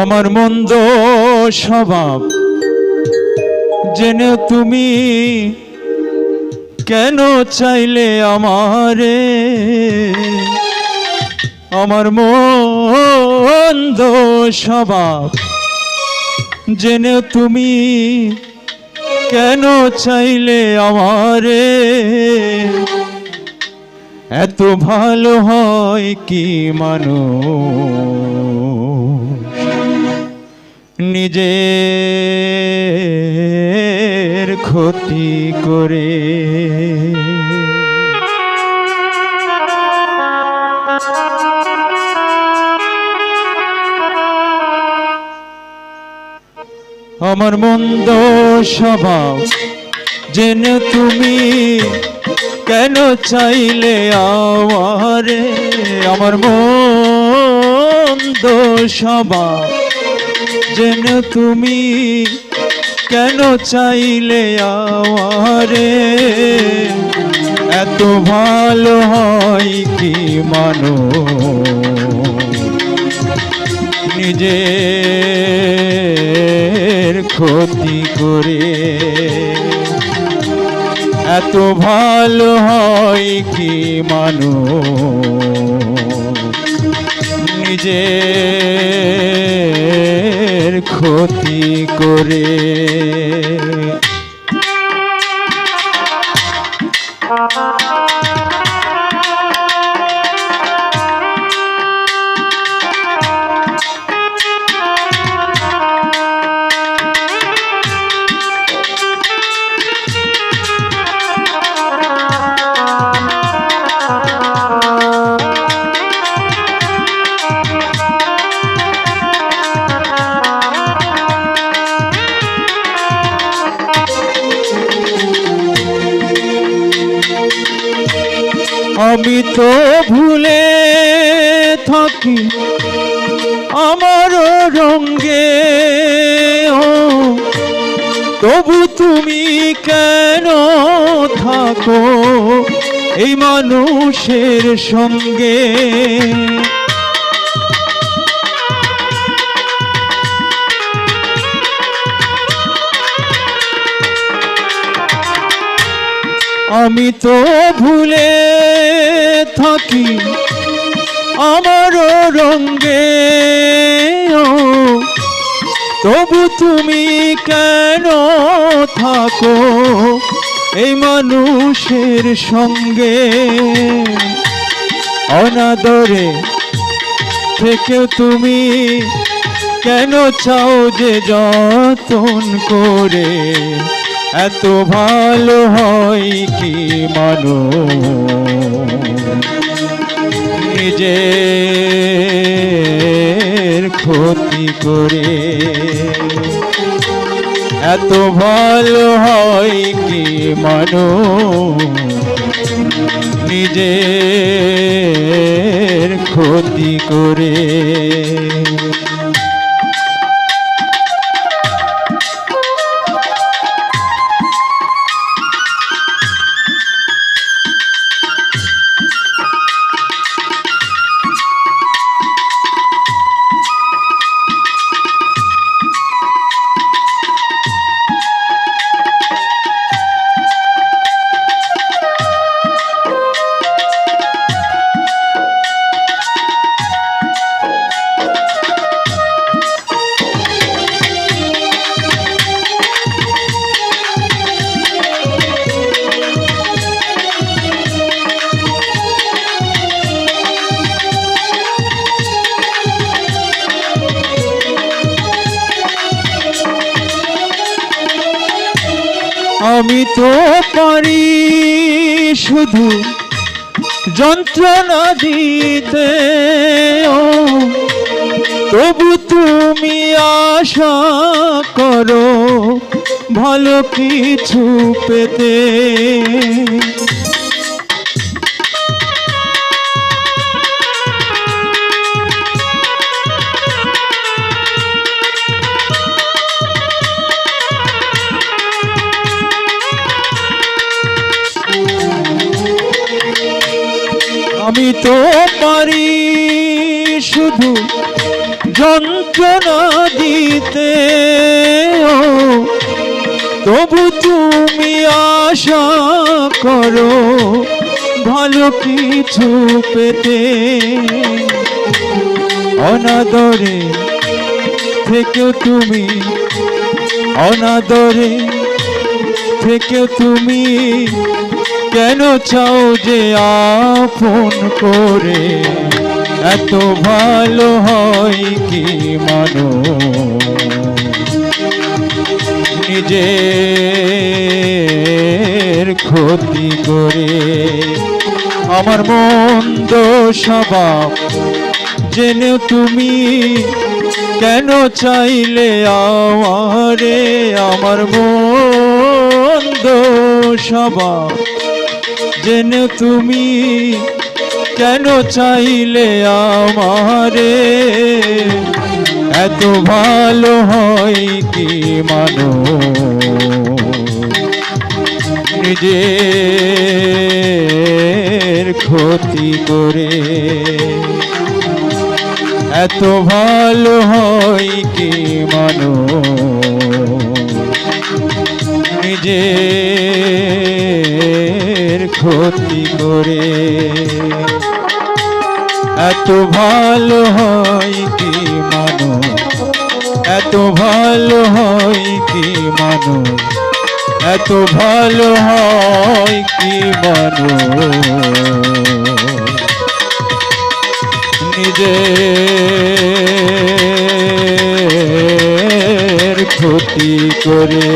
আমার মন্দ স্বভাব। জেনে তুমি কেন চাইলে আমারে? আমার মন্দ স্বভাব। জেনে তুমি কেন চাইলে আমারে? এত ভালো হয় কি মানুষ? নিজের ক্ষতি করে। আমার মন্দ স্বভাব জেনে তুমি কেন চাইলে আমারে? আমার মন্দ স্বভাব যেন তুমি কেন চাইলে আমারে? এত ভালো হয় কি মানো? নিজের ক্ষতি করে এত ভালো হয় কি মানো? নিজের ক্ষতি করে। আমি তো ভুলে থাকি আমার রঙ্গে তবু তুমি কেন থাকো এই মানুষের সঙ্গে? আমি তো ভুলে থাকি আমার রঙ্গে তবু তুমি কেন থাকো এই মানুষের সঙ্গে? অনাদরে থেকে তুমি কেন চাও যে যতন করে? এত ভালো হয় কি মানো? নিজের ক্ষতি করে এত ভালো হয় কি মানো? নিজের ক্ষতি করে আমি তো পারি শুধু যন্ত্রণা দিতে। তবু তুমি আশা করো ভালো কিছু পেতে। আমি তো পারি শুধু যন্ত্রণা দিতে। তবু তুমি আশা করো ভালো কিছু পেতে। অনাদরে থেকেও তুমি, অনাদরে থেকেও তুমি কেন চাও যে আপন করে? এত ভালো হয় কি মানো নিজের ক্ষতি করে আমার মন্দ স্বভাব জেনেও তুমি কেন চাইলে আমারে? আমার মন্দ স্বভাব জেনে তুমি কেন চাইলে আমারে? এত ভালো হয় কি মানো নিজের ক্ষতি করে। এত ভালো হয় কি মানো নিজের ক্ষতি করে। এত ভালো হয় কি মানো এত ভালো হয় কি মানো এত ভালো হয় কি মানো নিজের ক্ষতি করে।